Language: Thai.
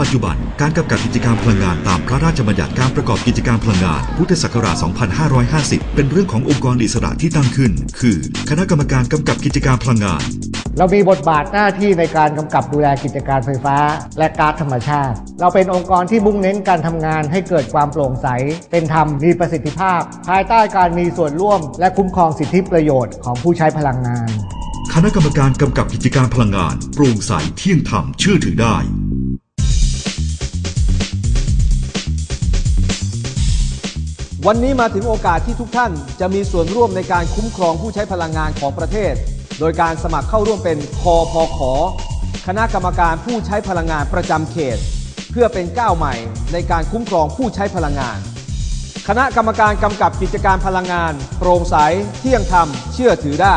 ปัจจุบัน การกำกับกิจการพลังงานตามพระราชบัญญัติการประกอบกิจการพลังงาน พุทธศักราช 2550 เป็นเรื่องขององค์กรอิสระที่ตั้งขึ้น คือ คณะกรรมการกำกับกิจการพลังงาน เรามีบทบาทหน้าที่ในการกำกับดูแลกิจการไฟฟ้า และก๊าซธรรมชาติ เราเป็นองค์กรที่มุ่งเน้นการทำงานให้เกิดความโปร่งใส เป็นธรรมมีประสิทธิภาพ ภายใต้การมีส่วนร่วม และคุ้มครองสิทธิประโยชน์ของผู้ใช้พลังงาน คณะกรรมการกำกับกิจการพลังงาน โปร่งใสเที่ยงธรรมเชื่อถือได้ วันนี้มาถึงโอกาสที่ทุกท่านจะมีส่วนร่วมในการคุ้มครองผู้ใช้พลังงานของประเทศ โดยการสมัครเข้าร่วมเป็นคอพอขอคณะกรรมการผู้ใช้พลังงานประจำเขต เพื่อเป็นก้าวใหม่ในการคุ้มครองผู้ใช้พลังงาน คณะกรรมการกำกับกิจการพลังงาน โปร่งใสเที่ยงธรรมเชื่อถือได้